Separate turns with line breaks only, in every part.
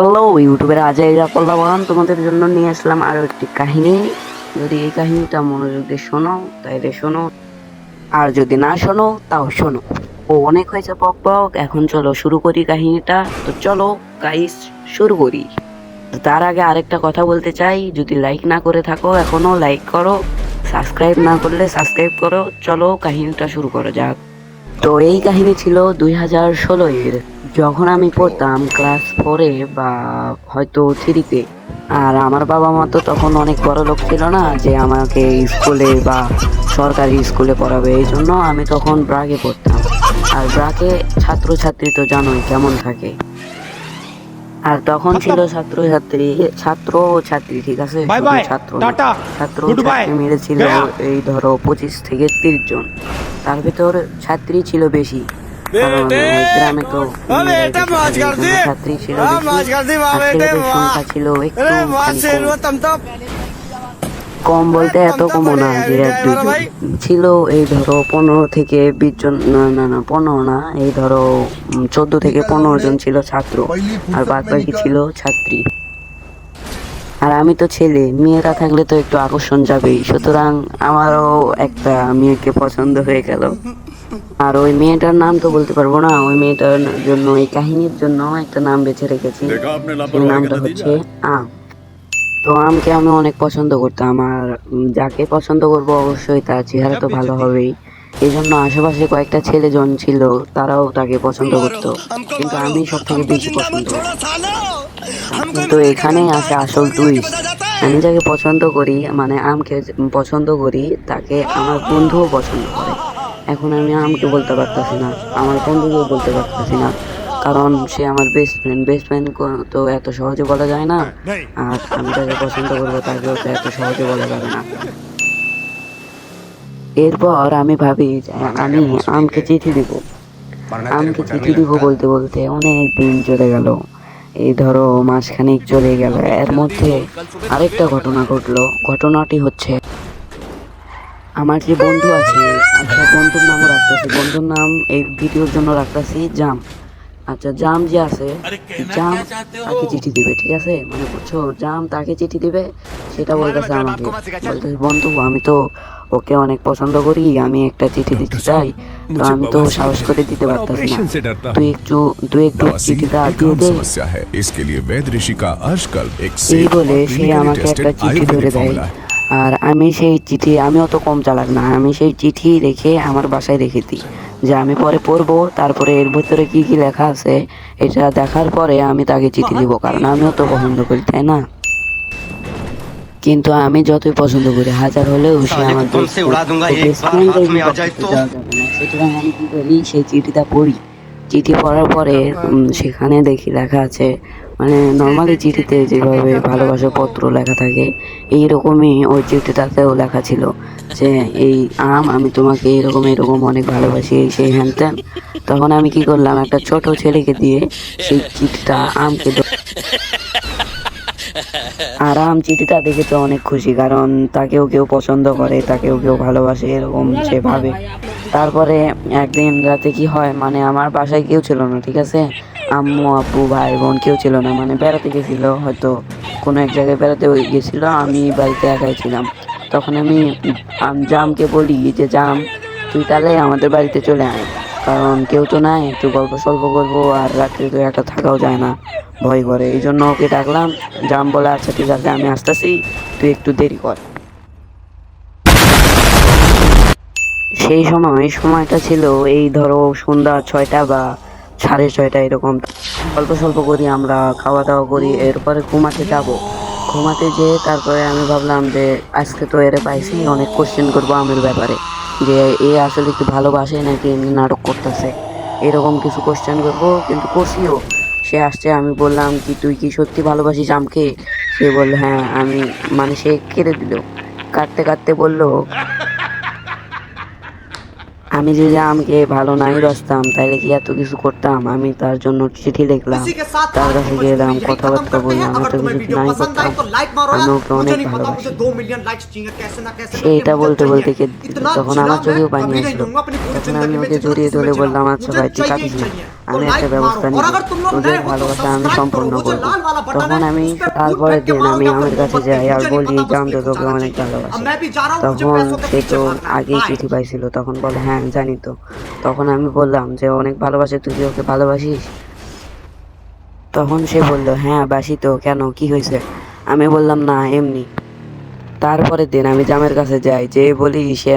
Hello ইউটিউবের আজই রাপল্লাবান তোমাদের জন্য নিয়ে আসলাম আরও একটি কাহিনী। যদি এই কাহিনীটা মনোযোগ দিয়ে শোনো, তাইলে শোনো। আর যদি না শোনো, তাও শোনো। ও অনেক হয়েছে পক পক, এখন চলো শুরু করি কাহিনীটা। তো চলো গাইস শুরু করি। তার আগে আরেকটা কথা বলতে চাই, যদি লাইক না করে থাকো এখনও লাইক করো। সাবস্ক্রাইব না করলে সাবস্ক্রাইব করো। চলো, কাহিনীটা শুরু করা যাক। তো এই কাহিনী ছিল দুই হাজার ষোলোয়ের যখন আমি পড়তাম ক্লাস ফোরে বা হয়তো থ্রিতে আর আমার বাবা মা তো তখন অনেক বড় লোক ছিল না যে আমাকে স্কুলে বা সরকারি স্কুলে পড়াবে এই জন্য আমি তখন ব্রাগে পড়তাম। আর ব্রাকে ছাত্রছাত্রী তো জানোই কেমন থাকে। আর তখন ছিল ছাত্রছাত্রী ছাত্র ও ছাত্রী ঠিক আছে? ছাত্র। ছাত্র মেরেছিল এই ধরো পঁচিশ থেকে তিরিশ জন। তার ভিতর ছাত্রী ছিল বেশি। ছিল কম বলতে এত কমও না দুজন ছিল এই ধরো পনেরো থেকে বিশ জন না না না পনেরো না এই ধরো চোদ্দ থেকে পনেরো জন ছিল ছাত্র আর বাকি ছিল ছাত্রী আর আমি তো ছেলে মেয়েরা থাকলে তো একটু আকর্ষণ যাবেই সুতরাং আমারও একটা মেয়েকে পছন্দ হয়ে গেল আর ওই মেয়েটার নাম তো বলতে পারব না ওই মেয়েটার জন্য এই কাহিনীর জন্য একটা নাম বেছে রেখেছি। নামটা হচ্ছে আম। তো আমকে আমি অনেক পছন্দ করতাম আর যাকে পছন্দ করব অবশ্যই তার চেহারা তো ভালো হবেই। এই জন্য আশেপাশে কয়েকটা ছেলেজন ছিল তারাও তাকে পছন্দ করত। কিন্তু আমি সব থেকে বেশি পছন্দ কিন্তু এখানেই আছে আসল তুই। আমি যাকে পছন্দ করি মানে আমকে পছন্দ করি তাকে আমার বন্ধুও পছন্দ করে। এখন আমি আমকে বলতে পারতাছি না। আমার বন্ধুকেও বলতে পারতেছি না। কারণ সে আমার বেস্ট ফ্রেন্ড বেস্ট ফ্রেন্ড তো এত সহজে বলা যায় না। আর আমি যাকে পছন্দ করব তাকেও তো এত সহজে বলা যাবে না। এরপর আমি ভাবি আমি আমকে চিঠি দিব। আমকে চিঠি দিব বলতে বলতে অনেক দিন চলে গেল। এই ধরো মাসখানেক চলে গেল। এর মধ্যে আরেকটা ঘটনা ঘটলো। ঘটনাটি হচ্ছে আমার যে বন্ধু আছে আচ্ছা বন্ধুর নামও রাখতেছি। বন্ধুর নাম এই ভিডিওর জন্য রাখতেছি জাম। আচ্ছা জাম যে আছে জাম তাকে চিঠি দিবে ঠিক আছে? মানে বুঝছ জাম তাকে চিঠি দিবে সেটা বলতেছে আমাকে। বলতেছে বন্ধু আমি তো ওকে অনেক পছন্দ করি আমি একটা চিঠি দিতে চাই। তো আমি তো সাহস করে দিতে পারতাম না। তুই একটু তুই একটু চিঠি
দা।
দিয়ে দে এই বলে সে আমাকে একটা চিঠি ধরে দেয়। আর আমি সেই চিঠি আমি অত কম চালাক না আমি সেই চিঠি রেখে আমার বাসায় রেখে দিই যে আমি পরে পড়ব তারপরে এর ভিতরে কি কি লেখা আছে এটা দেখার পরে আমি তাকে চিঠি দিব কারণ আমি অত পছন্দ করি তাই না? কিন্তু আমি যতই পছন্দ করি হাজার হলেও সে
আমাকে
সুতরাং আমি কি করি সেই চিঠিটা পড়ি। চিঠি পড়ার পরে সেখানে দেখি লেখা আছে মানে নর্মালি চিঠিতে যেভাবে ভালোবাসা পত্র লেখা থাকে এই রকমই ওই চিঠিটাতেও লেখা ছিল যে, এই আম, আমি তোমাকে এইরকম এরকম অনেক ভালোবাসি, এই সেই হ্যান ত্যান তখন আমি কি করলাম, একটা ছোট ছেলেকে দিয়ে সেই চিঠিটা আমকে আর আম চিঠিটা দেখে তো অনেক খুশি, কারণ তাকেও কেউ পছন্দ করে, তাকেও কেউ ভালোবাসে, এরকম সে ভাবে। তারপরে একদিন রাতে কি হয় মানে আমার বাসায় কেউ ছিল না, ঠিক আছে? আম্মু, আপু, ভাই, বোন কেউ ছিল না। মানে বেড়াতে গেছিল, হয়তো কোনো এক জায়গায় বেড়াতে গেছিল, আমি বাড়িতে একাই ছিলাম। তখন আমি জামকে বলি যে, জাম, তুই তাহলে আমাদের বাড়িতে চলে আয়। কারণ কেউ তো নাই, একটু গল্প সল্প করব আর রাত্রে তো একা থাকাও যায় না, ভয় করে। এই জন্য ওকে ডাকলাম, জাম বলে আচ্ছা ঠিক আছে, আমি আসতেছি, তুই একটু দেরি কর। সেই সময়, সময়টা ছিল, এই ধরো সন্ধ্যা ছয়টা বা সাড়ে ছয়টা এরকম অল্প স্বল্প করি আমরা, খাওয়া দাওয়া করি, এরপরে ঘুমাতে যাব। ঘুমাতে যেয়ে তারপরে আমি ভাবলাম যে আজকে তো এরে পাইছি, অনেক কোশ্চেন করব আমের ব্যাপারে। যে এ আসলে কি ভালোবাসে নাকি এমনি নাটক করতেছে? এরকম কিছু কোশ্চেন করব, কিন্তু করছিও। সে আসছে, আমি বললাম কি, তুই কি সত্যি ভালোবাসিস আমকে? সে বলল হ্যাঁ আমি মানে সে কেড়ে দিল। কাটতে কাটতে বলল আমি যদি আমাকে ভালো নাই বাসতাম তাহলে কি এত কিছু করতাম? আমি তার জন্য চিঠি লিখলাম তার কাছে গেলাম কথাবার্তা বললাম এত কিছু নাই করতাম? আমি ওকে অনেক ভালোবাসি। এটা বলতে বলতে তখন আমার চোখেও পানি আসলো। তখন আমি ওকে জড়িয়ে ধরে বললাম আচ্ছা ভাই ঠিক
আছে
আমি একটা ব্যবস্থা
নিই
তোদের ভালোবাসা আমি সম্পূর্ণ করব। তখন আমি তারপরের দিন আমি আমের কাছে যাই আর বলি
যে
তোকে অনেক ভালোবাসি। তখন সে তো আগেই চিঠি পাইছিল তখন বলে হ্যাঁ জানি তো। তখন আমি বললাম যে অনেক ভালোবাসে তুই ওকে ভালোবাসিস? তখন সে বলল হ্যাঁ বাসি তো কেন? কি হয়েছে? আমি বললাম না এমনি। তারপরের দিন আমি জামের কাছে যাই যে বলি সে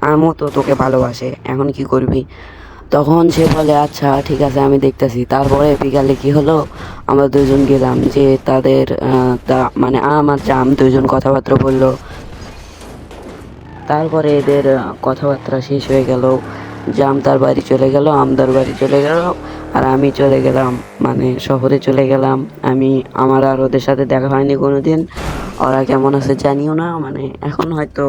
আমও তো তোকে ভালোবাসে এখন কি করবি? তখন সে বলে আচ্ছা ঠিক আছে, আমি দেখতেছি। তারপরে বিকালে কি হলো? আমরা দুজন গেলাম যে তাদের মানে আম আর জাম দুজন কথাবার্তা বলল। তারপরে এদের কথাবার্তা শেষ হয়ে গেল। জাম তার বাড়ি চলে গেল, আমদার বাড়ি চলে গেল, আর আমি চলে গেলাম মানে শহরে চলে গেলাম। আমি, আমার আর ওদের সাথে দেখা হয়নি কোনো দিন ওরা কেমন আছে জানিও না মানে এখন হয়তো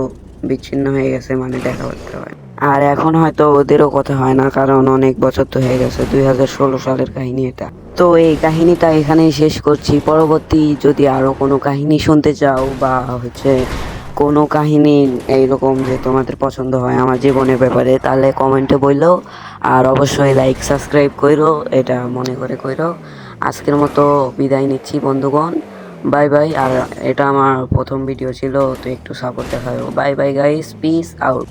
বিচ্ছিন্ন হয়ে গেছে মানে দেখাবার্তা হয়। আর এখন হয়তো ওদেরও কথা হয় না, কারণ অনেক বছর তো হয়ে গেছে, দুই হাজার ষোলো সালের কাহিনী এটা। তো এই কাহিনীটা এখানেই শেষ করছি। পরবর্তী যদি আরও কোনো কাহিনী শুনতে চাও বা হচ্ছে কোনো কাহিনী এইরকম যে তোমাদের পছন্দ হয় আমার জীবনের ব্যাপারে, তাহলে কমেন্টে বলল আর অবশ্যই লাইক সাবস্ক্রাইব করো এটা মনে করে করো আজকের মতো বিদায় নিচ্ছি বন্ধুগণ। Bye bye. আর এটা আমার প্রথম ভিডিও ছিল, তো একটু সাপোর্ট দেখাও। Bye bye guys peace out